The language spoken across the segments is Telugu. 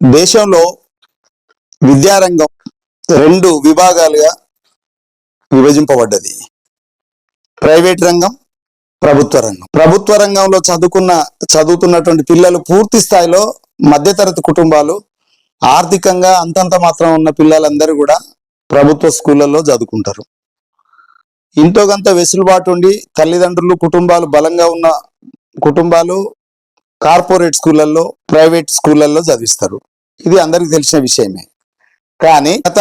దేశంలో విద్యారంగం రెండు విభాగాలుగా విభజింపబడ్డది. ప్రైవేట్ రంగం ప్రభుత్వ రంగం. ప్రభుత్వ రంగంలో చదువుకున్న చదువుతున్నటువంటి పిల్లలు పూర్తి స్థాయిలో మధ్యతరగతి కుటుంబాలు ఆర్థికంగా అంతంత మాత్రం ఉన్న పిల్లలందరూ కూడా ప్రభుత్వ స్కూళ్ళల్లో చదువుకుంటారు. ఇంతో కొంత వెసులుబాటు ఉండి తల్లిదండ్రులు కుటుంబాలు బలంగా ఉన్న కుటుంబాలు కార్పొరేట్ స్కూళ్ళల్లో ప్రైవేట్ స్కూళ్ళల్లో చదివిస్తారు. ఇది అందరికీ తెలిసిన విషయమే. కానీ గత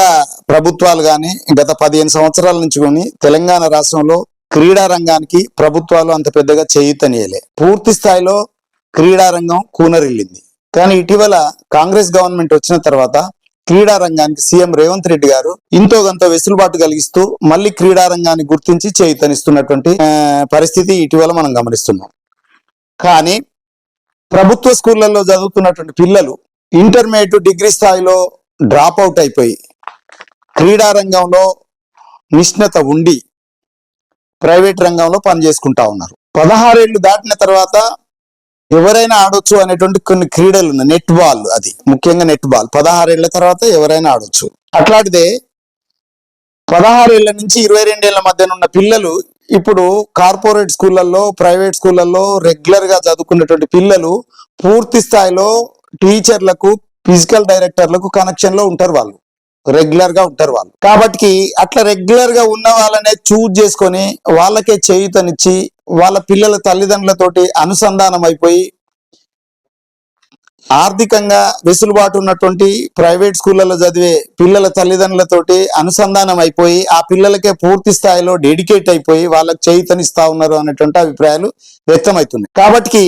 ప్రభుత్వాలు కానీ గత పదిహేను సంవత్సరాల నుంచి కొని తెలంగాణ రాష్ట్రంలో క్రీడా రంగానికి ప్రభుత్వాలు అంత పెద్దగా చేయుతనియలే. పూర్తి స్థాయిలో క్రీడా రంగం కూనరిల్లింది. కానీ ఇటీవల కాంగ్రెస్ గవర్నమెంట్ వచ్చిన తర్వాత క్రీడా రంగానికి సీఎం రేవంత్ రెడ్డి గారు ఇంతో గంత వెసులుబాటు కలిగిస్తూ మళ్ళీ క్రీడా రంగాన్ని గుర్తించి చేయుతనిస్తున్నటువంటి పరిస్థితి ఇటీవల మనం గమనిస్తున్నాం. కానీ ప్రభుత్వ స్కూళ్ళల్లో చదువుతున్నటువంటి పిల్లలు ఇంటర్మీడియట్ డిగ్రీ స్థాయిలో డ్రాప్ అవుట్ అయిపోయి క్రీడా రంగంలో నిష్ణత ఉండి ప్రైవేట్ రంగంలో పనిచేసుకుంటా ఉన్నారు. పదహారేళ్ళు దాటిన తర్వాత ఎవరైనా ఆడొచ్చు అనేటువంటి కొన్ని క్రీడలు ఉన్నాయి. నెట్ బాల్ అది. ముఖ్యంగా నెట్ బాల్ పదహారేళ్ళ తర్వాత ఎవరైనా ఆడొచ్చు. అట్లాంటిదే పదహారేళ్ళ నుంచి ఇరవై రెండేళ్ళ మధ్యన ఉన్న పిల్లలు ఇప్పుడు కార్పొరేట్ స్కూళ్ళల్లో ప్రైవేట్ స్కూళ్ళల్లో రెగ్యులర్గా చదువుకున్నటువంటి పిల్లలు పూర్తి స్థాయిలో టీచర్లకు ఫిజికల్ డైరెక్టర్లకు కనెక్షన్లో ఉంటారు వాళ్ళు. రెగ్యులర్గా ఉంటారు వాళ్ళు. కాబట్టి అట్లా రెగ్యులర్గా ఉన్న వాళ్ళనే చూజ్ చేసుకొని వాళ్ళకే చేయుతనిచ్చి వాళ్ళ పిల్లల తల్లిదండ్రులతోటి అనుసంధానం అయిపోయి ఆర్థికంగా వెసులుబాటు ఉన్నటువంటి ప్రైవేట్ స్కూళ్ళలో చదివే పిల్లల తల్లిదండ్రులతోటి అనుసంధానం అయిపోయి ఆ పిల్లలకే పూర్తి స్థాయిలో డెడికేట్ అయిపోయి వాళ్ళకి చేయుతనిస్తా ఉన్నారు అనేటువంటి అభిప్రాయాలు వ్యక్తమవుతున్నాయి. కాబట్టి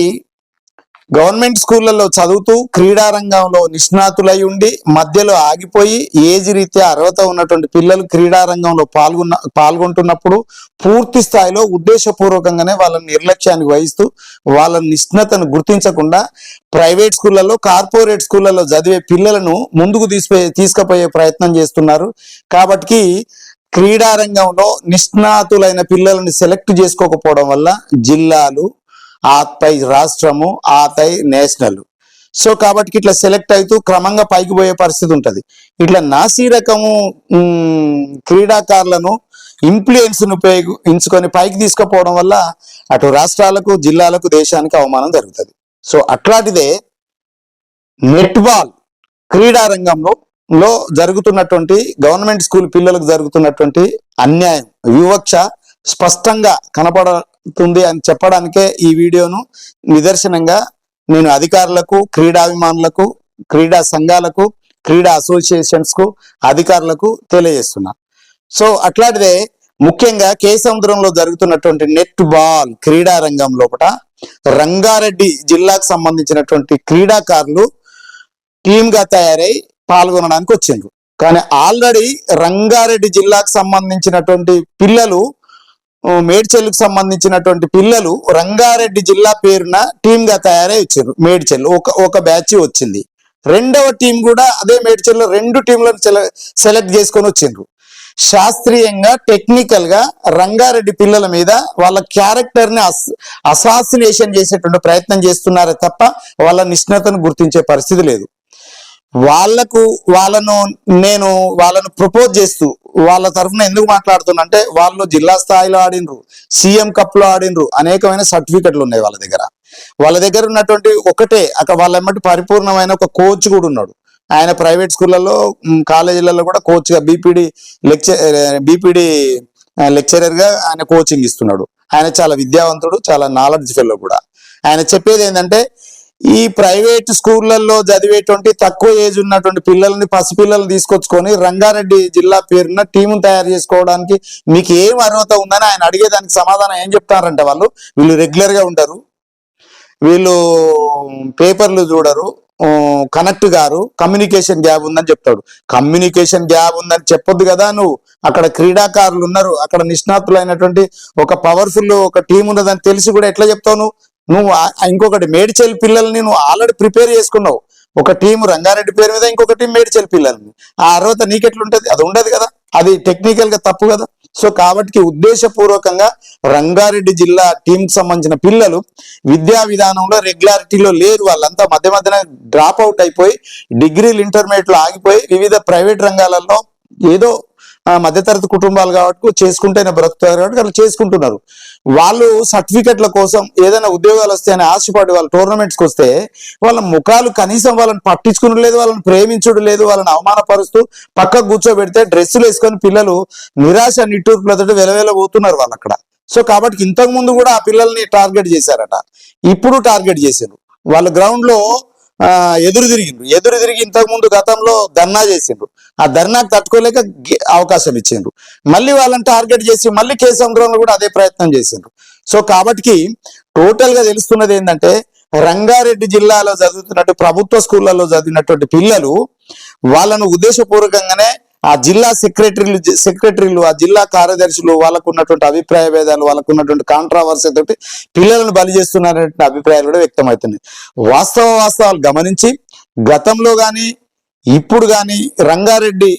గవర్నమెంట్ స్కూళ్ళల్లో చదువుతూ క్రీడా రంగంలో నిష్ణాతులై ఉండి మధ్యలో ఆగిపోయి ఏజ్ రీత్యా అర్హత ఉన్నటువంటి పిల్లలు క్రీడా రంగంలో పాల్గొన్న పాల్గొంటున్నప్పుడు పూర్తి స్థాయిలో ఉద్దేశపూర్వకంగానే వాళ్ళని నిర్లక్ష్యానికి వహిస్తూ వాళ్ళ నిష్ణతను గుర్తించకుండా ప్రైవేట్ స్కూళ్ళలో కార్పొరేట్ స్కూళ్ళలో చదివే పిల్లలను ముందుకు తీసిపోయే తీసుకుపోయే ప్రయత్నం చేస్తున్నారు. కాబట్టి క్రీడా రంగంలో నిష్ణాతులైన పిల్లలను సెలెక్ట్ చేసుకోకపోవడం వల్ల జిల్లాలు ఆపై రాష్ట్రము ఆపై నేషనల్. సో కాబట్టి ఇట్లా సెలెక్ట్ అవుతూ క్రమంగా పైకి పోయే పరిస్థితి ఉంటుంది. ఇట్లా నాసీ రకము క్రీడాకారులను ఇంఫ్లుయెన్స్ను ఉపయోగించుకొని పైకి తీసుకుపోవడం వల్ల అటు రాష్ట్రాలకు జిల్లాలకు దేశానికి అవమానం జరుగుతుంది. సో అట్లాంటిదే నెట్బాల్ క్రీడారంగంలో క్రీడా రంగంలో లో జరుగుతున్నటువంటి గవర్నమెంట్ స్కూల్ పిల్లలకు జరుగుతున్నటువంటి అన్యాయం వివక్ష స్పష్టంగా ఉంది అని చెప్పడానికే ఈ వీడియోను నిదర్శనంగా నేను అధికారులకు క్రీడాభిమానులకు క్రీడా సంఘాలకు క్రీడా అసోసియేషన్స్కు అధికారులకు తెలియజేస్తున్నా. సో అట్లాంటిదే ముఖ్యంగా కే సముద్రంలో జరుగుతున్నటువంటి నెట్ బాల్ క్రీడా రంగం లోపల రంగారెడ్డి జిల్లాకు సంబంధించినటువంటి క్రీడాకారులు టీమ్గా తయారై పాల్గొనడానికి వచ్చిండ్రు. కానీ ఆల్రెడీ రంగారెడ్డి జిల్లాకు సంబంధించినటువంటి పిల్లలు మేడ్చల్లుకు సంబంధించినటువంటి పిల్లలు రంగారెడ్డి జిల్లా పేరున టీమ్గా తయారై వచ్చారు మేడ్చెల్. ఒక ఒక బ్యాచ్ వచ్చింది. రెండవ టీం కూడా అదే మేడ్చెల్లో రెండు టీంలను సెలెక్ట్ చేసుకొని వచ్చిండ్రు. శాస్త్రీయంగా టెక్నికల్గా రంగారెడ్డి పిల్లల మీద వాళ్ళ క్యారెక్టర్ని అసాసినేషన్ చేసేటువంటి ప్రయత్నం చేస్తున్నారే తప్ప వాళ్ళ నిష్ణతను గుర్తించే పరిస్థితి లేదు. వాళ్ళకు వాళ్ళను నేను వాళ్ళను ప్రపోజ్ చేస్తూ వాళ్ళ తరఫున ఎందుకు మాట్లాడుతున్నా అంటే వాళ్ళు జిల్లా స్థాయిలో ఆడినరు సీఎం కప్లో ఆడినరు అనేకమైన సర్టిఫికెట్లు ఉన్నాయి వాళ్ళ దగ్గర. వాళ్ళ దగ్గర ఉన్నటువంటి ఒకటే అక్కడ వాళ్ళ ఎమ్మటి పరిపూర్ణమైన ఒక కోచ్ కూడా ఉన్నాడు. ఆయన ప్రైవేట్ స్కూళ్ళలో కాలేజీలలో కూడా కోచ్గా బీపీడి లెక్చర్ బీపీడి లెక్చరర్గా ఆయన కోచింగ్ ఇస్తున్నాడు. ఆయన చాలా విద్యావంతుడు చాలా నాలెడ్జ్ ఫెల్లో కూడా. ఆయన చెప్పేది ఏంటంటే ఈ ప్రైవేట్ స్కూళ్ళల్లో చదివేటువంటి తక్కువ ఏజ్ ఉన్నటువంటి పిల్లల్ని పసిపిల్లల్ని తీసుకొచ్చుకొని రంగారెడ్డి జిల్లా పేరున టీము తయారు చేసుకోవడానికి మీకు ఏం అర్హత ఉందని ఆయన అడిగేదానికి సమాధానం ఏం చెప్తారంటే వాళ్ళు? వీళ్ళు రెగ్యులర్గా ఉంటారు. వీళ్ళు పేపర్లు చూడరు. కనెక్ట్ గారు కమ్యూనికేషన్ గ్యాప్ ఉందని చెప్తాడు. కమ్యూనికేషన్ గ్యాప్ ఉందని చెప్పొద్దు కదా నువ్వు. అక్కడ క్రీడాకారులు ఉన్నారు. అక్కడ నిష్ణాతులైనటువంటి ఒక పవర్ఫుల్ ఒక టీం ఉన్నదని తెలిసి కూడా ఎట్లా చెప్తావు నువ్వు? నువ్వు ఇంకొకటి మేడ్చల్ పిల్లల్ని నువ్వు ఆల్రెడీ ప్రిపేర్ చేసుకున్నావు. ఒక టీం రంగారెడ్డి పేరు మీద ఇంకొక టీం మేడ్చల్ పిల్లల్ని. ఆ అర్హత నీకెట్లుంటది? అది ఉండదు కదా. అది టెక్నికల్గా తప్పు కదా. సో కాబట్టి ఉద్దేశపూర్వకంగా రంగారెడ్డి జిల్లా టీంకి సంబంధించిన పిల్లలు విద్యా విధానంలో రెగ్యులారిటీలో లేరు. వాళ్ళంతా మధ్య మధ్యన డ్రాప్ అవుట్ అయిపోయి డిగ్రీలు ఇంటర్మీడియట్లో ఆగిపోయి వివిధ ప్రైవేట్ రంగాలలో ఏదో మధ్యతరగతి కుటుంబాలు కాబట్టి చేసుకుంటేనే బ్రతుకుతారు కాబట్టి వాళ్ళు చేసుకుంటున్నారు. వాళ్ళు సర్టిఫికెట్ల కోసం ఏదైనా ఉద్యోగాలు వస్తాయని ఆశపడి వాళ్ళు టోర్నమెంట్స్కి వస్తే వాళ్ళ ముఖాలు కనీసం వాళ్ళని పట్టించుకుని లేదు వాళ్ళని ప్రేమించుడు లేదు వాళ్ళని అవమానపరుస్తూ పక్కకు కూర్చోబెడితే డ్రెస్సులు వేసుకొని పిల్లలు నిరాశ నిట్టూర్పులతో వెలవెల పోతున్నారు వాళ్ళు అక్కడ. సో కాబట్టి ఇంతకు ముందు కూడా ఆ పిల్లల్ని టార్గెట్ చేశారట. ఇప్పుడు టార్గెట్ చేశారు. వాళ్ళ గ్రౌండ్లో ఎదురు తిరిగిండ్రు. ఎదురు తిరిగి ఇంతకు ముందు గతంలో ధర్నా చేసిండ్రు. ఆ ధర్నాకు తట్టుకోలేక అవకాశం ఇచ్చిండ్రు. మళ్ళీ వాళ్ళని టార్గెట్ చేసి మళ్ళీ కేసముద్రంలో కూడా అదే ప్రయత్నం చేసిండ్రు. సో కాబట్టి టోటల్గా తెలుస్తున్నది ఏంటంటే రంగారెడ్డి జిల్లాలో చదువుతున్నట్టు ప్రభుత్వ స్కూళ్ళలో చదివినటువంటి పిల్లలు వాళ్ళను ఉద్దేశపూర్వకంగానే ఆ జిల్లా సెక్రటరీలు సెక్రటరీలు ఆ జిల్లా కార్యదర్శులు వాళ్ళకు ఉన్నటువంటి అభిప్రాయ భేదాలు వాళ్ళకు ఉన్నటువంటి కాంట్రావర్సీ తోటి పిల్లలను బలి చేస్తున్నారనే అభిప్రాయాలు కూడా వ్యక్తమవుతున్నాయి. వాస్తవ వాస్తవాలు గమనించి గతంలో కానీ ఇప్పుడు కానీ రంగారెడ్డి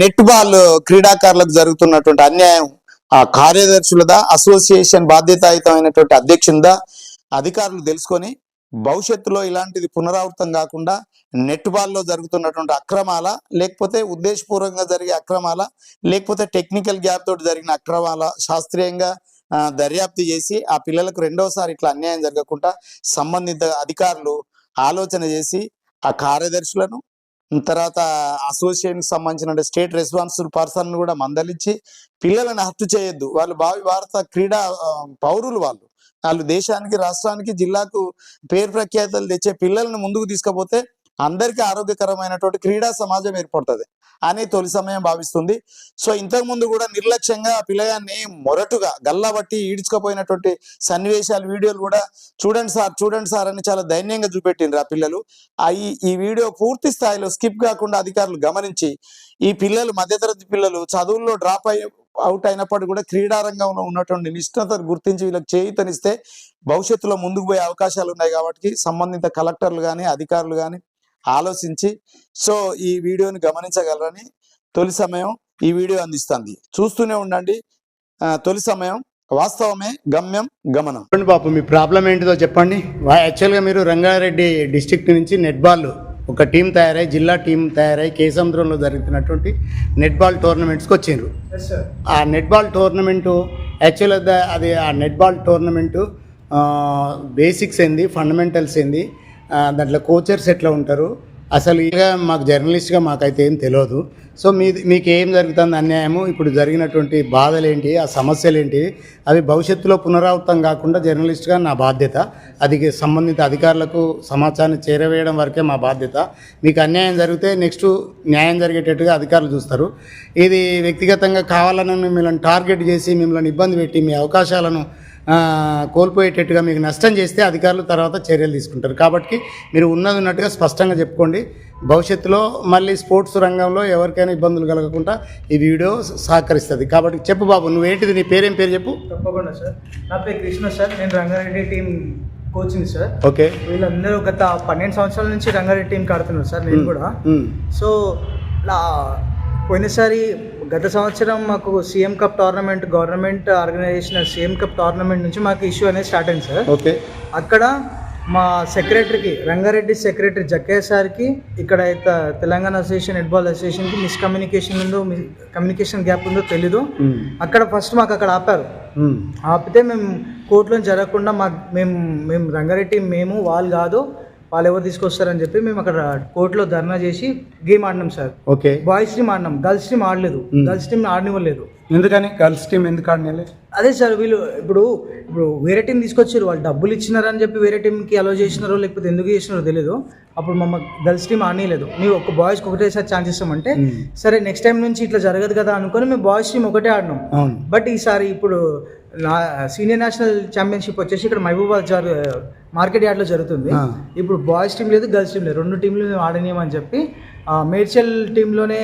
నెట్ బాల్ క్రీడాకారులకు జరుగుతున్నటువంటి అన్యాయం ఆ కార్యదర్శులదా అసోసియేషన్ బాధ్యతాయుతమైనటువంటి అధ్యక్షునిదా అధికారులు తెలుసుకొని భవిష్యత్తులో ఇలాంటిది పునరావృతం కాకుండా నెట్బాల్లో జరుగుతున్నటువంటి అక్రమాల లేకపోతే ఉద్దేశపూర్వకంగా జరిగే అక్రమాల లేకపోతే టెక్నికల్ గ్యాప్ తోటి జరిగిన అక్రమాల శాస్త్రీయంగా దర్యాప్తు చేసి ఆ పిల్లలకు రెండోసారి ఇట్లా అన్యాయం జరగకుండా సంబంధిత అధికారులు ఆలోచన చేసి ఆ కార్యదర్శులను తర్వాత అసోసియేషన్కి సంబంధించిన స్టేట్ రెస్పాన్సిబుల్ పర్సన్ కూడా మందలించి పిల్లలను హత్య చేయొద్దు. వాళ్ళు భావి భారత క్రీడా పౌరులు వాళ్ళు. వాళ్ళు దేశానికి రాష్ట్రానికి జిల్లాకు పేరు ప్రఖ్యాతలు తెచ్చే పిల్లల్ని ముందుకు తీసుకపోతే అందరికీ ఆరోగ్యకరమైనటువంటి క్రీడా సమాజం ఏర్పడుతుంది అని తొలి సమయం భావిస్తుంది. సో ఇంతకు ముందు కూడా నిర్లక్ష్యంగా పిల్లగాన్ని మొరటుగా గల్లబట్టి ఈడ్చుకపోయినటువంటి సన్నివేశాలు వీడియోలు కూడా చూడండి సార్ చూడండి సార్ అని చాలా దైన్యంగా చూపెట్టిండ్రు ఆ పిల్లలు. ఆ ఈ ఈ వీడియో పూర్తి స్థాయిలో స్కిప్ కాకుండా అధికారులు గమనించి ఈ పిల్లలు మధ్యతరగతి పిల్లలు చదువుల్లో డ్రాప్ అయ్యి అవుట్ అయినప్పటికీ కూడా క్రీడారంగంలో ఉన్నటువంటి నిష్ణతను గుర్తించి వీళ్ళకి చేయితనిస్తే భవిష్యత్తులో ముందుకు పోయే అవకాశాలు ఉన్నాయి కాబట్టి సంబంధిత కలెక్టర్లు కానీ అధికారులు కానీ ఆలోచించి సో ఈ వీడియోని గమనించగలరని తొలి సమయం ఈ వీడియో అందిస్తుంది. చూస్తూనే ఉండండి. తొలి సమయం వాస్తవమే గమ్యం గమనం. బాబు మీ ప్రాబ్లం ఏంటిదో చెప్పండి. యాక్చువల్గా మీరు రంగారెడ్డి డిస్టిక్ నుంచి నెట్ బాల్ ఒక టీం తయారై జిల్లా టీం తయారై కేసముద్రంలో జరుగుతున్నటువంటి నెట్ బాల్ టోర్నమెంట్స్కి వచ్చిండ్రు. ఆ నెట్ బాల్ టోర్నమెంటు యాక్చువల్గా అది ఆ నెట్ బాల్ టోర్నమెంటు బేసిక్స్ ఏంది ఫండమెంటల్స్ ఏంది దాంట్లో కోచర్స్ ఎట్లా ఉంటారు అసలు ఇక మాకు జర్నలిస్ట్గా మాకైతే ఏం తెలియదు సో మీ మీకు ఏం జరుగుతుంది అన్యాయము ఇప్పుడు జరిగినటువంటి బాధలు ఏంటి ఆ సమస్యలు ఏంటి అవి భవిష్యత్తులో పునరావృతం కాకుండా జర్నలిస్ట్గా నా బాధ్యత. అది సంబంధిత అధికారులకు సమాచారాన్ని చేరవేయడం వరకే మా బాధ్యత. మీకు అన్యాయం జరిగితే నెక్స్ట్ న్యాయం జరిగేటట్టుగా అధికారులు చూస్తారు. ఇది వ్యక్తిగతంగా కావాలని మిమ్మల్ని టార్గెట్ చేసి మిమ్మల్ని ఇబ్బంది పెట్టి మీ అవకాశాలను కోల్పోయేటట్టుగా మీకు నష్టం చేస్తే అధికారులు తర్వాత చర్యలు తీసుకుంటారు. కాబట్టి మీరు ఉన్నది ఉన్నట్టుగా స్పష్టంగా చెప్పుకోండి. భవిష్యత్తులో మళ్ళీ స్పోర్ట్స్ రంగంలో ఎవరికైనా ఇబ్బందులు కలగకుండా ఈ వీడియో సహకరిస్తుంది. కాబట్టి చెప్పు బాబు నువ్వేంటిది నీ పేరేం పేరు చెప్పు? తప్పకుండా సార్. నా పేరు కృష్ణ సార్. నేను Rangareddy team coaching sir. Okay. వీళ్ళందరూ గత పన్నెండు సంవత్సరాల నుంచి రంగారెడ్డి టీంకి ఆడుతున్నారు సార్ నేను కూడా. సో పోయినసారి గత సంవత్సరం మాకు CM cup tournament government organisation CM cup tournament నుంచి మాకు ఇష్యూ అనేది స్టార్ట్ అయింది సార్. ఓకే. అక్కడ మా సెక్రటరీకి రంగారెడ్డి సెక్రటరీ జక్కయ్య సార్కి ఇక్కడ అయితే తెలంగాణ అసోసియేషన్ ఫుట్బాల్ అసోసియేషన్కి మిస్కమ్యూనికేషన్ ఉందో కమ్యూనికేషన్ గ్యాప్ ఉందో తెలీదు. అక్కడ ఫస్ట్ మాకు అక్కడ ఆపారు. ఆపితే మేము కోర్టులో జరగకుండా మాకు మేము మేము రంగారెడ్డి మేము వాళ్ళు కాదు వాళ్ళు ఎవరు తీసుకొస్తారని చెప్పి మేము అక్కడ కోర్టులో ధర్నా చేసి గేమ్ ఆడినాం సార్. ఓకే. బాయ్స్ టీమ్ ఆడినాం. గర్ల్స్ టీమ్ ఆడలేదు. గర్ల్స్ టీమ్ ఆడనివ్వలేదు. ఎందుకని? గర్ల్స్ టీం ఎందుకు ఆడినాలి అదే సార్ వీళ్ళు ఇప్పుడు ఇప్పుడు వేరే టీం తీసుకొచ్చారు. వాళ్ళు డబ్బులు ఇచ్చినారని చెప్పి వేరే టీంకి అలో చేసినారో లేకపోతే ఎందుకు చేసినారో తెలియదు అప్పుడు మమ్మ గర్ల్స్ టీం ఆడలేదు మేము ఒక బాయ్స్కి ఒకటేసారి ఛాన్స్ ఇస్తామంటే సరే నెక్స్ట్ టైం నుంచి ఇట్లా జరగదు కదా అనుకొని మేము బాయ్స్ టీం ఒకటే ఆడినాం. బట్ ఈసారి ఇప్పుడు సీనియర్ నేషనల్ ఛాంపియన్షిప్ వచ్చేసి ఇక్కడ మహబూబాద్ జార్ మార్కెట్ యార్డ్లో జరుగుతుంది. ఇప్పుడు బాయ్స్ టీం లేదు గర్ల్స్ టీం లేదు రెండు టీంలు మేము ఆడనీయమని చెప్పి మేడ్చల్ టీంలోనే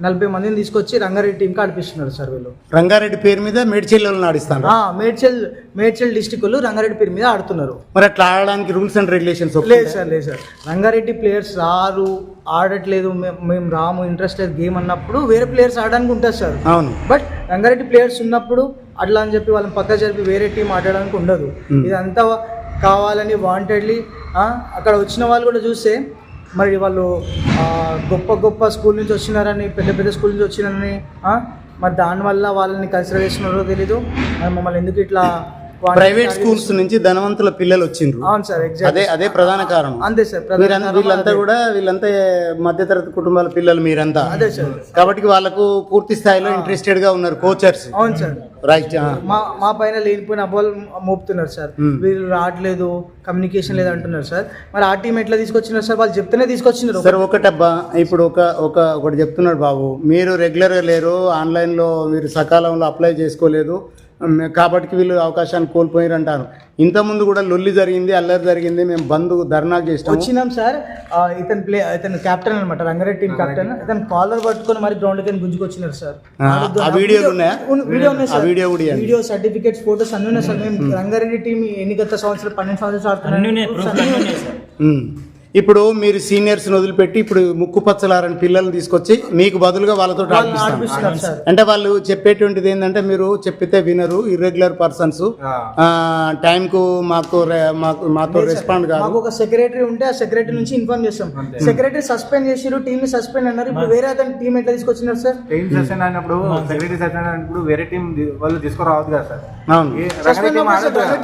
నలభై మందిని తీసుకొచ్చి రంగారెడ్డి టీంకి ఆడిపిస్తున్నారు సార్ వీళ్ళు. రంగారెడ్డి పేరు మీద మేడ్చెల్లు ఆడిస్తాను ఆ, మేడ్చల్ మేడ్చల్ డిస్టిక్ వాళ్ళు రంగారెడ్డి పేరు మీద ఆడుతున్నారు. మరి అట్లా ఆడడానికి రూల్స్ అండ్ రెగ్యులేషన్స్ లేదు సార్ లేదు సార్. రంగారెడ్డి ప్లేయర్స్ రారు ఆడట్లేదు మేము రాము ఇంట్రెస్ట్ లేదు గేమ్ అన్నప్పుడు వేరే ప్లేయర్స్ ఆడడానికి ఉంటుంది సార్. అవును. బట్ రంగారెడ్డి ప్లేయర్స్ ఉన్నప్పుడు అట్లా అని చెప్పి వాళ్ళని పక్క జరిపి వేరే టీం ఆడడానికి ఉండదు. ఇదంతా కావాలని వాంటెడ్లీ అక్కడ వచ్చిన వాళ్ళు కూడా చూస్తే మరి వాళ్ళు గొప్ప గొప్ప స్కూల్ నుంచి వచ్చినారని పెద్ద పెద్ద స్కూల్ నుంచి వచ్చినారని మరి దానివల్ల వాళ్ళని కన్సిడర్ చేస్తున్నారో తెలీదు. మరి మమ్మల్ని ఎందుకు ఇట్లా ప్రైవేట్ స్కూల్స్ నుంచి ధనవంతుల పిల్లలు వచ్చిండ్రు. అవును సార్ అదే అదే ప్రధాన కారణం. అంతే సార్ వీళ్ళంతా. కూడా వీళ్ళంతా మధ్యతరగతి కుటుంబాల పిల్లలు మీరంతా. అదే సార్. కాబట్టి వాళ్ళకు పూర్తి స్థాయిలో ఇంట్రెస్టెడ్గా ఉన్నారు కోచర్స్ అవును సార్. రైట్ మా మా పైన లేనిపోయిన అబ్బాలు మోపుతున్నారు సార్. వీళ్ళు రావట్లేదు కమ్యూనికేషన్ లేదు అంటున్నారు సార్. మరి ఆ టీం ఎట్లా తీసుకొచ్చినారు సార్? వాళ్ళు చెప్తేనే తీసుకొచ్చినారు. సరే ఒకటబ్బా ఇప్పుడు ఒక ఒక ఒకటి చెప్తున్నాడు బాబు. మీరు రెగ్యులర్గా లేరు ఆన్లైన్లో మీరు సకాలంలో అప్లై చేసుకోలేదు. కాబట్టి వీళ్ళు అవకాశాన్ని కోల్పోయారు అంటారు ఇంతకుముందు కూడా లొల్లి జరిగింది అల్లరి జరిగింది మేము బంద్ ధర్నా చేసినాము. వచ్చినాం సార్. ఇతను ప్లే ఇతను కెప్టెన్ అనమాట రంగారెడ్డి టీం కెప్టెన్ ఇతను కాలర్ పట్టుకొని మరి గ్రౌండ్కి గుంజుకొచ్చినారు సార్. ఆ, ఆ వీడియోలు ఉన్నాయా? ఉన్- వీడియో ఉన్నాయి ఆ సార్. వీడియో కూడా. వీడియో సర్టిఫికేట్స్ ఫోటోస్ అన్ని ఉన్నాయి సార్. మేము రంగారెడ్డి టీం ఎన్ని గత సంవత్సరాలు పన్నెండు సంవత్సరాలు ఆడుతున్నాం. ఇప్పుడు మీరు సీనియర్స్ని వదిలిపెట్టి ఇప్పుడు ముక్కు పచ్చలారని పిల్లల్ని తీసుకొచ్చి మీకు బదులుగా వాళ్ళతో ఆడిపిస్తాం. ఆడిపిస్తున్నారు సార్. అంటే వాళ్ళు చెప్పేటువంటిది ఏంటంటే మీరు చెప్పితే వినరు ఇర్రెగ్యులర్ పర్సన్స్ టైంకు మాకు మాకు మాతో రెస్పాండ్ కాదు. ఒక సెక్రటరీ ఉంటే ఆ సెక్రటరీ నుంచి ఇన్ఫార్మ్ చేస్తాం. సెక్రటరీ సస్పెండ్ చేసిరు టీమ్ని సస్పెండ్ అన్నారు. ఇప్పుడు వేరే అతని టీం ఎట్లా తీసుకొచ్చినారు సార్? టీమ్ సెషన్ అయినప్పుడు సెక్రటరీ సెషన్ అయినప్పుడు వేరే టీం వాళ్ళు తీసుకురావద్దు కదా సార్. సస్పెండ్?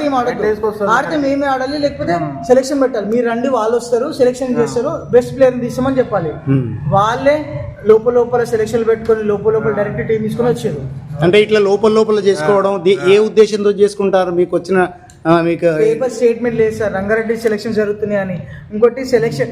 టీం? ఆడితే మేమే ఆడాలి లేకపోతే సెలెక్షన్ పెట్టాలి. మీరు రండి వాళ్ళు వస్తారు సెలెక్షన్ చేస్తారు బెస్ట్ ప్లేయర్ తీసామని చెప్పాలి. Hmm. వాళ్ళే లోపల లోపల సెలెక్షన్ పెట్టుకొని లోపల లోపల డైరెక్ట్ టీం తీసుకొని వచ్చారు. అంటే ఇట్లా లోపల లోపల చేసుకోవడం ఏ ఉద్దేశంతో చేసుకుంటారు? మీకు వచ్చిన మీకు పేపర్ స్టేట్మెంట్ లేదు సార్. రంగారెడ్డి సెలెక్షన్ జరుగుతున్నాయి అని. ఇంకోటి సెలెక్షన్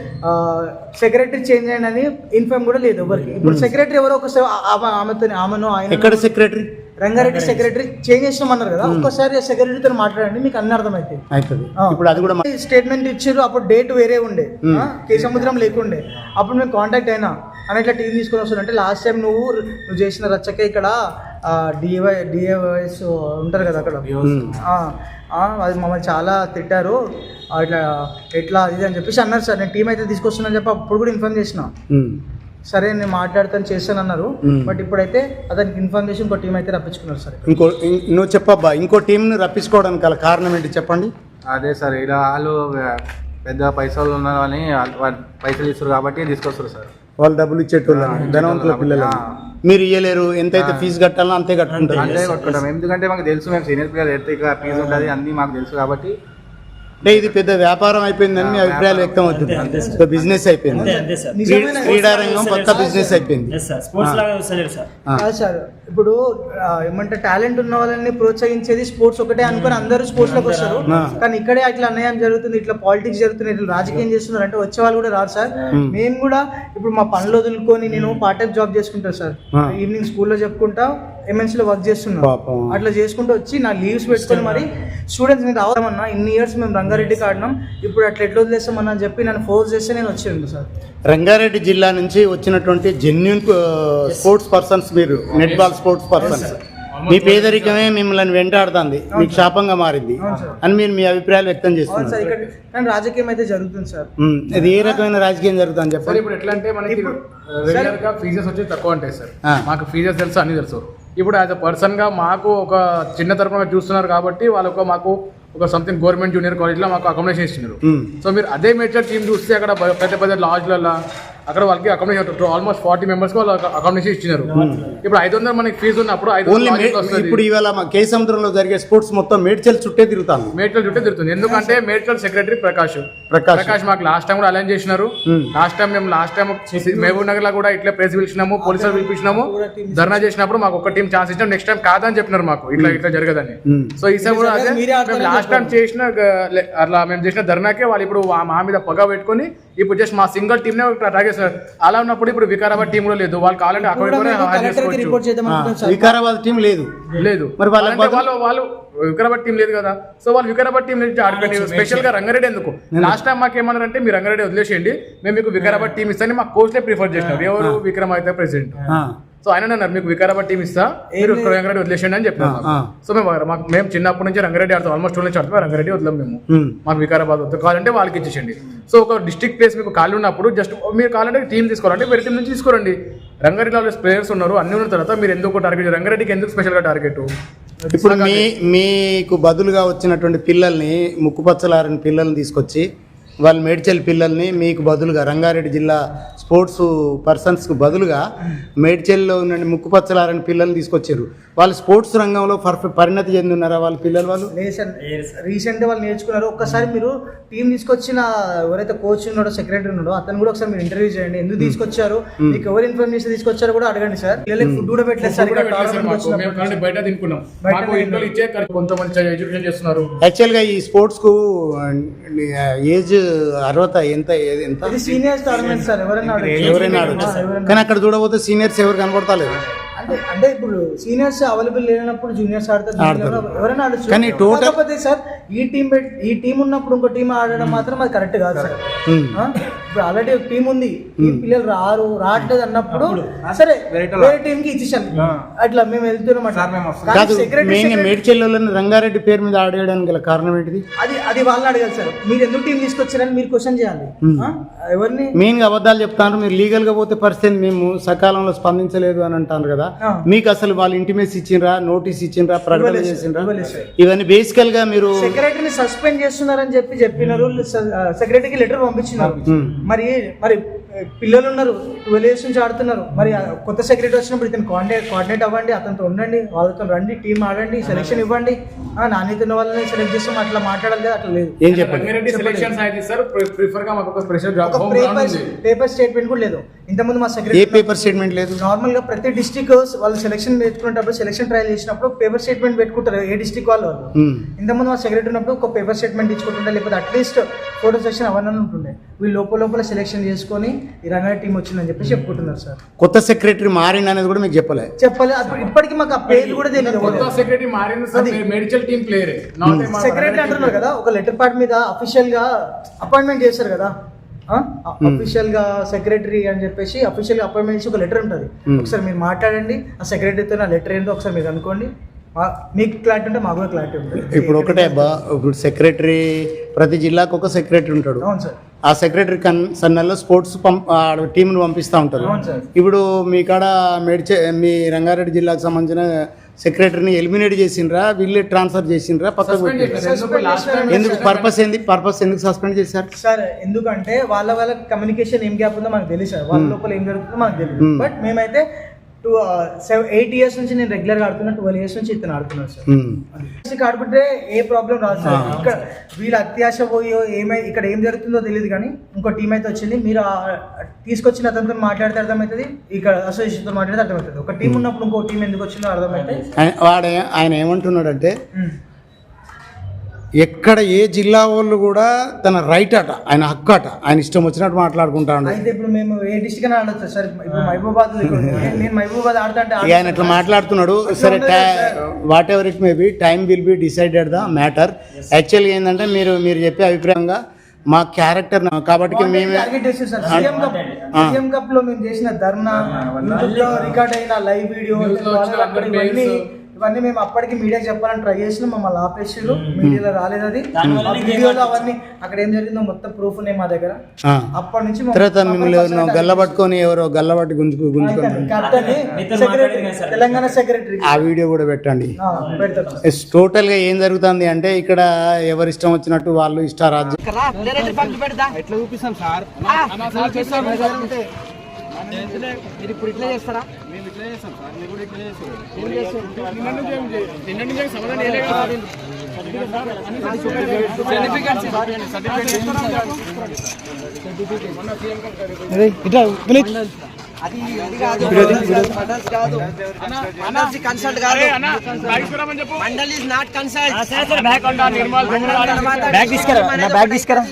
సెక్రటరీ చేంజ్ అయ్యాను అని ఇన్ఫార్మ్ కూడా లేదు ఎవరికి. ఇప్పుడు సెక్రటరీ ఎవరో ఒకసారి ఆమె ఆమెతో ఆమెను ఆయన ఎక్కడ సెక్రటరీ రంగారెడ్డి సెక్రటరీ చేంజ్ చేసినామన్నారు కదా ఒక్కసారి సెక్రటరీతో మాట్లాడండి మీకు అన్ని అర్థమవుతాయి అవుతుంది. ఇప్పుడు అది కూడా స్టేట్మెంట్ ఇచ్చారు అప్పుడు డేట్ వేరే ఉండే. కే సముద్రం లేకుండే. అప్పుడు మేము కాంటాక్ట్ అయినా. అని ఇట్లా టీం తీసుకొని వస్తాను అంటే లాస్ట్ టైం నువ్వు నువ్వు చేసిన రచ్చకే ఇక్కడ డివై డిఏవైఎస్ ఉంటారు కదా అక్కడ. అది మమ్మల్ని చాలా తిట్టారు. ఇట్లా ఎట్లా అది ఇది అని చెప్పేసి అన్నారు సార్. నేను టీం అయితే తీసుకొస్తున్నాను చెప్పి అప్పుడు కూడా ఇన్ఫార్మ్ చేసిన. సరే నేను మాట్లాడతాను చేస్తాను అన్నారు. బట్ ఇప్పుడైతే అతనికి ఇన్ఫార్మ్ చేసి ఇంకో టీం అయితే రప్పించుకున్నారు సార్. ఇంకో ఇం- నువ్వు చెప్పబ్బా ఇంకో టీంని రప్పించుకోవడానికి గల కారణం ఏంటి చెప్పండి. అదే సార్ ఇలా వాళ్ళు పెద్ద పైసలు ఉన్న వాళ్ళని వాళ్ళు పైసలు ఇస్తారు కాబట్టి తీసుకొస్తారు సార్. వాళ్ళు డబ్బులు ఇచ్చేటోళ్ళు ధనవంతుల పిల్లలు. మీరు ఇయ్యలేరు ఎంతైతే ఫీజు కట్టాలో అంతే కట్టుకుంటారు. అంతే కొట్టుకుంటాం. ఎందుకంటే మాకు తెలుసు మేము సీనియర్ ప్లేయర్ ఎంత ఇక ఫీజు ఉంటుంది అన్నీ మాకు తెలుసు కాబట్టి అంటే ఇది పెద్ద వ్యాపారం అయిపోయిందని మీ అభిప్రాయాలు వ్యక్తం అవుతుంది. బిజినెస్ అయిపోయింది. క్రీడారంగం కొత్త బిజినెస్ అయిపోయింది. సార్ స్పోర్ట్స్ లాగా వస్తలేదు సార్. ఆ. కాదు సార్ ఇప్పుడు ఏమంటే టాలెంట్ ఉన్న వాళ్ళని ప్రోత్సహించేది స్పోర్ట్స్ ఒకటే అనుకొని అందరూ స్పోర్ట్స్లోకి వస్తారు. కానీ ఇక్కడే అట్లా అన్యాయం జరుగుతుంది ఇట్లా పాలిటిక్స్ జరుగుతుంది ఇట్లా రాజకీయం చేస్తున్నారు అంటే వచ్చే వాళ్ళు కూడా రారు సార్. మేము కూడా ఇప్పుడు మా పనులు వదులుకొని నేను పార్ట్ టైం జాబ్ చేసుకుంటా సార్. ఈవినింగ్ స్కూల్లో చెప్పుకుంటా ఎంఎన్సీ లో వర్క్ చేస్తున్నా. పాపం. అట్లా చేసుకుంటూ వచ్చి నా లీవ్స్ పెట్టుకొని మరి స్టూడెంట్స్ని రావడమన్నా ఇన్ని ఇయర్స్ మేము రంగారెడ్డికి ఆడినాం ఇప్పుడు అట్లా ఎట్లా వదిలేస్తామన్నా అని చెప్పి నన్ను ఫోర్స్ చేస్తే నేను వచ్చాను సార్. రంగారెడ్డి జిల్లా నుంచి వచ్చినటువంటి జెన్యున్ స్పోర్ట్స్ పర్సన్స్ మీరు నెట్ బాల్ స్పోర్ట్స్ పర్సన్స్ మీ పేదరికమే మిమ్మల్ని వెంటాడుతుంది. మీకు శాపంగా మారింది. అని మీరు మీ అభిప్రాయాలు వ్యక్తం చేస్తున్నారు. రాజకీయం అయితే జరుగుతుంది సార్ ఇది ఏ రకమైన రాజకీయం జరుగుతుంది సార్ చెప్పండి ఇప్పుడు ఎట్లా అంటే మనకి ఫీజెస్ వచ్చి తక్కువ ఉంటాయి సార్. మాకు ఫీజెస్ తెలుసు అన్ని తెలుసు. ఇప్పుడు యాజ్ అ పర్సన్గా మాకు ఒక చిన్న తరపున చూస్తున్నారు కాబట్టి వాళ్ళకు మాకు ఒక సంథింగ్ గవర్నమెంట్ జూనియర్ కాలేజ్లో మాకు అకామిడేషన్ ఇస్తున్నారు. సో మీరు అదే మేజర్ టీం చూస్తే అక్కడ పెద్ద పెద్ద లాడ్జ్లలో అక్కడ వాళ్ళకి అకామిడేషన్ ఆల్మోస్ట్ ఫార్టీ మెంబర్స్ వాళ్ళు అకామిడేషన్ ఇచ్చినారు. ఇప్పుడు ఐదు వందలు మనకి ఫీజు ఉన్నప్పుడు ఐదు ఇప్పుడు ఇవాళ మా కే సముద్రంలో జరిగే స్పోర్ట్స్ మొత్తం మేడ్చల్ చుట్టే తిరుగుతాను మేడ్చల్ చుట్టూ తిరుగుతుంది. ఎందుకంటే మేడ్చల్ సెక్రటరీ ప్రకాష్. ప్రకాష్. ప్రకాష్ మాకు లాస్ట్ టైం కూడా అలైన్ చేసినారు. Hmm. లాస్ట్ టైం మేము లాస్ట్ టైం మహబూబ్ నగర్లో కూడా ఇట్లా ప్రెస్ పిలిచినాము పోలీసులు పిలిపించినాము ధర్నా చేసినప్పుడు మాకు ఒక టీం ఛాన్స్ ఇచ్చాం నెక్స్ట్ టైం కాదని చెప్పినారు మాకు. ఇట్లా ఇట్లా జరగదని. Hmm. సో ఈసారి కూడా అదే. మేము లాస్ట్ టైం చేసిన అట్లా మేము చేసిన ధర్నాకే వాళ్ళు ఇప్పుడు మా మీద పగ పెట్టుకొని ఇప్పుడు జస్ట్ మా సింగిల్ టీమ్ నే టార్గెట్ సార్ అలా ఉన్నప్పుడు ఇప్పుడు వికారాబాద్ టీమ్ కూడా లేదు. వాళ్ళు కావాలంటే అక్కడ వికారాబాద్ టీం లేదు. లేదు. మరి వాళ్ళు వాళ్ళు వికారాబాద్ టీం లేదు కదా. సో వాళ్ళు వికారాబాద్ టీం నుంచి ఆడుకోండి స్పెషల్గా రంగారెడ్డి ఎందుకు? లాస్ట్ టైం మాకు ఏమన్నారంటే మీరు రంగారెడ్డి వదిలేసేయండి. మేము మీకు వికారాబాద్ టీం ఇస్తాను మా కోచ్ ప్రిఫర్ చేసినారు. ఎవరు? విక్రమ్ అయితే ప్రెసిడెంట్ ఆ, సో ఆయన అన్నారు మీకు వికారాబాద్ టీం ఇస్తా మీరు రంగారెడ్డి వదిలేసేయండి అని చెప్పారు. సో మేము మాకు మేము చిన్నప్పటి నుంచి రంగారెడ్డి ఆడతాం ఆల్మోస్ట్ నుంచి ఆడతాం రంగారెడ్డి వదిలేం మేము. మాకు వికారాబాద్ వద్దు. కావాలంటే వాళ్ళకి ఇచ్చేసండి సో ఒక డిస్ట్రిక్ట్ ప్లేస్ మీకు ఖాళీ ఉన్నప్పుడు జస్ట్ మీరు కావాలంటే టీం తీసుకోవాలంటే వేరే టీం నుంచి తీసుకోరండి. రంగారెడ్డిలో ప్లేయర్స్ ఉన్నారు అన్ని ఉన్న తర్వాత మీరు ఎందుకు టార్గెట్ రంగారెడ్డికి ఎందుకు స్పెషల్గా టార్గెట్ ఇప్పుడు మీ మీకు బదులుగా వచ్చినటువంటి పిల్లల్ని ముక్కుపచ్చలారని పిల్లల్ని తీసుకొచ్చి వాళ్ళు మేడ్చల్ పిల్లల్ని మీకు బదులుగా రంగారెడ్డి జిల్లా స్పోర్ట్స్ పర్సన్స్కి బదులుగా మేడ్చల్లో ఉన్న ముక్కుపచ్చలారని పిల్లల్ని తీసుకొచ్చారు. వాళ్ళు స్పోర్ట్స్ రంగంలో పర్ఫెక్ట్ పరిణతి చెంది ఉన్నారా వాళ్ళ పిల్లలు వాళ్ళు? రీసెంట్ వాళ్ళు నేర్చుకున్నారు. ఒక్కసారి మీరు టీం తీసుకొచ్చిన ఎవరైతే కోచ్ ఉన్నాడో సెక్రటరీ ఉన్నాడో అతను కూడా ఒకసారి మీరు ఇంటర్వ్యూ చేయండి. ఎందుకు తీసుకొచ్చారు? మీకు ఎవరు ఇన్ఫర్మేషన్ తీసుకొచ్చారో కూడా అడగండి సార్. పిల్లలకి ఫుడ్ కూడా పెట్టలేదు సార్ బయట తినుకున్నాం. కొంతమంది యాక్చువల్గా ఈ స్పోర్ట్స్కు ఏజ్ అర్హత ఎంత ఏది ఎంత? సీనియర్స్ టోర్నమెంట్ సార్ ఎవరైనా. ఎవరైనా ఆడొచ్చు. కానీ అక్కడ చూడబోతే సీనియర్స్ ఎవరు కనపడతలేదు అంటే అంటే ఇప్పుడు సీనియర్స్ అవైలబుల్ లేనప్పుడు జూనియర్స్ ఆడతారు ఎవరైనా ఆడొచ్చు. కానీ కాకపోతే సార్ ఈ టీం ఈ టీం ఉన్నప్పుడు ఇంకో టీం ఆడడం మాత్రం అది కరెక్ట్ కాదు సార్. Hmm. ఇప్పుడు ఆల్రెడీ ఒక టీం ఉంది. ఈ పిల్లలు రారు రావట్లేదు అన్నప్పుడు సరే వేరే టీం కి ఇచ్చేసాను అట్లా మేము వెళ్తున్నాం మేడ్చెల్లోని రంగారెడ్డి పేరు మీద ఆడేయడానికి గల కారణం ఏంటిది? అది అది వాళ్ళని అడగాలి సార్. మీరు ఎందుకు టీం తీసుకొచ్చారని మీరు క్వశ్చన్ చేయాలి. ఆ? ఎవరిని? మెయిన్గా అబద్ధాలు చెప్తాను మీరు లీగల్గా పోతే పరిస్థితి మేము సకాలంలో స్పందించలేదు అని అంటారు కదా. మీకు అసలు వాళ్ళు ఇంటిమేస్ ఇచ్చిండ్రా నోటీస్ ఇచ్చిండ్రా ప్రకటన చేసిండ్రా. ఇవన్నీ బేసికల్గా మీరు సెక్రటరీని సస్పెండ్ చేస్తున్నారని చెప్పి చెప్పినారు సెక్రటరీకి లెటర్ పంపించినారు. Hmm. మరి మరి పిల్లలు ఉన్నారు. ట్వెల్వ్ ఇయర్స్ నుంచి ఆడుతున్నారు. మరి కొత్త సెక్రటరీ వచ్చినప్పుడు ఇతను కోఆర్డినేట్ కోఆర్డినేట్ అవ్వండి అతనితో ఉండండి వాళ్ళతో రండి టీం ఆడండి సెలెక్షన్ ఇవ్వండి. ఆ, నాణ్యత ఉన్న వాళ్ళని సెలెక్ట్ చేస్తాం. అట్లా మాట్లాడాలి అట్లా లేదు. ఏం చెప్పండి? పేపర్ స్టేట్మెంట్ కూడా లేదు. ఇంతకుముందు మా ఏ సెక్రటరీ పేపర్ స్టేట్మెంట్ లేదు? నార్మల్గా ప్రతి డిస్టిక్ వాళ్ళు సెలెక్షన్ పెట్టుకునేటప్పుడు సెలెక్షన్ ట్రయల్ చేసినప్పుడు పేపర్ స్టేట్మెంట్ పెట్టుకుంటారు. ఏ డిస్టిక్ వాళ్ళు వాళ్ళు. ఇంతకుముందు మా సెక్రటరీ ఉన్నప్పుడు ఒక పేపర్ స్టేట్మెంట్ ఇచ్చుకుంటుండే. లేకపోతే అట్లీస్ట్ ఫోటో సెక్షన్ అవన్నీ ఉంటుండే. వీళ్ళు లోపల లోపల సెలెక్షన్ చేసుకొని రంగారెడ్డి టీం వచ్చిందని చెప్పేసి చెప్పుకుంటున్నారు సార్. కొత్త సెక్రటరీ మారింది అనేది కూడా మీకు చెప్పలే. చెప్పాలి అప్పుడు ఇప్పటికి మాకు ఆ పేర్లు కూడా తెలియదు. కొత్త సెక్రటరీ మారింది sir medical team player. Secretary అంటున్నారు కదా ఒక లెటర్ పార్ట్ మీద అఫీషియల్గా అపాయింట్మెంట్ చేశారు కదా. అఫీషియల్గా సెక్రటరీ అని చెప్పేసి అఫీషియల్గా అపాయింట్మెంట్ ఒక లెటర్ ఉంటుంది. ఒకసారి మీరు మాట్లాడండి ఆ సెక్రటరీతో నా లెటర్ ఏంటో ఒకసారి మీరు అనుకోండి. మీకు క్లారిటీ ఉంటే మాకు కూడా క్లారిటీ ఉంటుంది. ఇప్పుడు ఒకటే అబ్బా ఇప్పుడు సెక్రటరీ ప్రతి జిల్లాకు ఒక సెక్రటరీ ఉంటాడు. అవును సార్. ఆ సెక్రటరీ కన్ సన్నల్లో స్పోర్ట్స్ పంప్ టీంను పంపిస్తూ ఉంటారు అవును సార్. ఇప్పుడు మీ కాడ మేడ్చే మీ రంగారెడ్డి జిల్లాకు సంబంధించిన సెక్రటరీని ఎలిమినేట్ చేసిండ్రా వీళ్ళే ట్రాన్స్ఫర్ చేసిండ్రా పక్కకు? ఎందుకు పర్పస్ ఏంది? పర్పస్ ఎందుకు సస్పెండ్ చేశారు? సార్ ఎందుకంటే వాళ్ళ వాళ్ళ కమ్యూనికేషన్ ఏం గ్యాప్ ఉందో మనకు తెలియదు సార్. వాళ్ళ లోపల ఏం జరుగుతుందో మనకు తెలియదు Hmm. బట్ మేమైతే టూ సెవెన్ ఎయిట్ ఇయర్స్ నుంచి నేను రెగ్యులర్గా ఆడుతున్నా ట్వెల్వ్ ఇయర్స్ నుంచి ఇతను ఆడుతున్నాను సార్. ఆడుకుంటే ఏ ప్రాబ్లం రాదు సార్. ఇక్కడ వీళ్ళ అత్యాశ పోయో ఏమై ఇక్కడ ఏం జరుగుతుందో తెలియదు కానీ ఇంకో టీం అయితే వచ్చింది. మీరు తీసుకొచ్చిన అతనితో మాట్లాడితే అర్థమవుతుంది ఇక్కడ అసోసియేషన్తో మాట్లాడితే అర్థమవుతుంది. ఒక టీం ఉన్నప్పుడు ఇంకో టీం ఎందుకు వచ్చిందో అర్థమైతే ఆయన- వాడు ఆయన ఏమంటున్నాడంటే ఎక్కడ ఏ జిల్లా వాళ్ళు కూడా తన రైట్ అట ఆయన హక్కు అట ఆయన ఇష్టం వచ్చినట్టు మాట్లాడుకుంటాడు. అయితే ఇప్పుడు మేము ఏ డిస్ట్రిక్ట్ అయినా ఆడొచ్చు సార్? ఇప్పుడు మహబూబాద్లో ఇక్కడ ఉంది. నేను మహబూబాద్ ఆడతా అంటే ఇక ఆయన ఇట్లా మాట్లాడుతున్నాడు. సరే whatever it may be time will be decided the matter యాక్చువల్గా ఏంటంటే మీరు మీరు చెప్పే అభిప్రాయంగా మా క్యారెక్టర్ కాబట్టి మేము టార్గెట్ చేశారు సార్. సీఎం కప్లో మేము చేసిన ధర్నా రికార్డ్ అయిన లైవ్ వీడియో ఇవన్నీ మేము అప్పటికి మీడియా చెప్పాలని ట్రై చేసినాం మమ్మల్ని ఆపేసారు మీడియాలో రాలేదు అది వీడియోలో అవన్నీ అక్కడ ఏం జరిగిందో మొత్తం ప్రూఫ్ ఉన్నాయి మా దగ్గర. అప్పటి నుంచి మమ్మల్ని- తర్వాత మిమ్మల్ని గల్ల పట్టుకొని ఎవరో గల్ల పట్టి గుంజుకు గుంజుకొని తెలంగాణ సెక్రటరీ ఆ వీడియో కూడా పెట్టండి. ఎస్, టోటల్గా ఏం జరుగుతుంది అంటే ఇక్కడ ఎవరి ఇష్టం వచ్చినట్టు వాళ్ళు ఇష్టారాజ్యం ఎట్లా చూపిస్తాం సార్ మీరు ఇప్పుడు ఇట్లా చేస్తారా ఇట్లా చేస్తాం సార్ మీరు కూడా ఇట్లా చేస్తారు అది ఇది కాదు మండల్స్ కాదు మండల్స్ కన్సల్ట్ కాదు mandal is not consult bag తీసుకురా నా బ్యాగ్ తీసుకురా